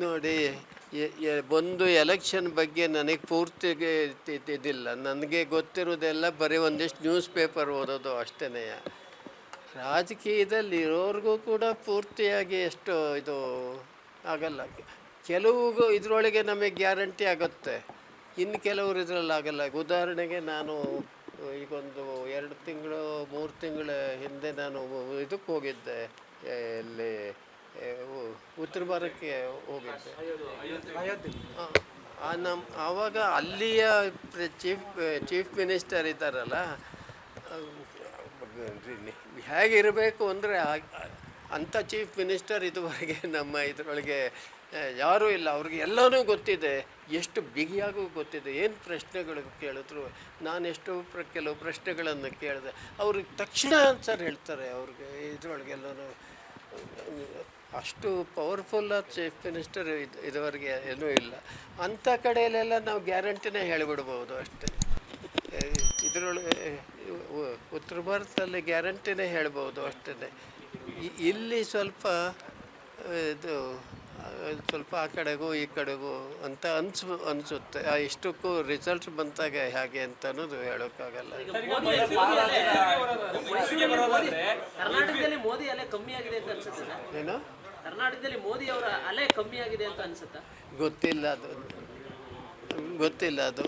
ನೋಡಿ ಒಂದು ಎಲೆಕ್ಷನ್ ಬಗ್ಗೆ ನನಗೆ ಪೂರ್ತಿ ಇದ್- ಇದಿಲ್ಲ. ನನಗೆ ಗೊತ್ತಿರೋದೆಲ್ಲ ಬರೀ ಒಂದಿಷ್ಟು ನ್ಯೂಸ್ ಪೇಪರ್ ಓದೋದು ಅಷ್ಟೇ ರಾಜಕೀಯದಲ್ಲಿ ಇರೋರಿಗೂ ಕೂಡ ಪೂರ್ತಿಯಾಗಿ ಎಷ್ಟು ಇದು ಆಗಲ್ಲ. ಕೆಲವು ಇದರೊಳಗೆ ನಮಗೆ ಗ್ಯಾರಂಟಿ ಆಗುತ್ತೆ. ಇನ್ನು ಕೆಲವರು ಇದರಲ್ಲಿ ಆಗಲ್ಲ. ಉದಾಹರಣೆಗೆ ನಾನು ಈಗೊಂದು ಎರಡು ತಿಂಗಳು, ಮೂರು ತಿಂಗಳ ಹಿಂದೆ ನಾನು ಇದಕ್ಕೆ ಹೋಗಿದ್ದೆ ಉ- ಉತ್ತರ ಭಾರತಕ್ಕೆ ಹೋಗಿದ್ದೆ. ನಮ್ಮ ಆವಾಗ ಅಲ್ಲಿಯ ಚೀಫ್ ಚೀಫ್ ಮಿನಿಸ್ಟರ್ ಇದ್ದಾರಲ್ಲ ಹೇಗಿರಬೇಕು ಅಂದರೆ ಅಂಥ ಚೀಫ್ ಮಿನಿಸ್ಟರ್ ಇದುವರೆಗೆ ನಮ್ಮ ಇದರೊಳಗೆ ಯಾರೂ ಇಲ್ಲ. ಅವ್ರಿಗೆ ಎಲ್ಲನೂ ಗೊತ್ತಿದೆ. ಎಷ್ಟು ಬಿಗಿಯಾಗೂ ಗೊತ್ತಿದೆ. ಏನು ಪ್ರಶ್ನೆಗಳು ಕೇಳಿದ್ರು. ನಾನು ಎಷ್ಟು ಪ್ರ, ಕೆಲವು ಪ್ರಶ್ನೆಗಳನ್ನು ಕೇಳಿದೆ. ಅವ್ರಿಗೆ ತಕ್ಷಣ ಆನ್ಸರ್ ಹೇಳ್ತಾರೆ ಅವ್ರಿಗೆ ಇದರೊಳಗೆಲ್ಲನೂ. ಅಷ್ಟು ಪವರ್ಫುಲ್ ಚೀಫ್ ಮಿನಿಸ್ಟರ್ ಇದು ಇದುವರೆಗೆ ಏನೂ ಇಲ್ಲ. ಅಂಥ ಕಡೆಯಲ್ಲೆಲ್ಲ ನಾವು ಗ್ಯಾರಂಟಿನೇ ಹೇಳಿಬಿಡ್ಬೋದು ಅಷ್ಟೇ. ಇದರೊಳಗೆ ಉತ್ತರ ಭಾರತದಲ್ಲಿ ಗ್ಯಾರಂಟಿನೇ ಹೇಳ್ಬೋದು ಅಷ್ಟೇ ಇಲ್ಲಿ ಸ್ವಲ್ಪ ಇದು ಸ್ವಲ್ಪ ಆ ಕಡೆಗೂ ಈ ಕಡೆಗೂ ಅಂತ ಅನ್ಸು ಅನಿಸುತ್ತೆ. ಇಷ್ಟಕ್ಕೂ ರಿಸಲ್ಟ್ ಬಂತಾಗ ಹೇಗೆ ಅಂತ ಅನ್ನೋದು ಹೇಳೋಕ್ಕಾಗಲ್ಲ ಏನು ಮೋದಿ ಅಲೆ ಕಮ್ಮಿ ಅಂತ ಅನ್ಸುತ್ತೆ ಸರ್? ಏನೋ? ಕರ್ನಾಟಕದಲ್ಲಿ ಮೋದಿ ಅವರ ಅಲೆ ಕಮ್ಮಿ ಆಗಿದೆ ಅಂತ ಅನ್ಸುತ್ತಾ? ಗೊತ್ತಿಲ್ಲ ಅದು. ಗೊತ್ತಿಲ್ಲ ಅದು.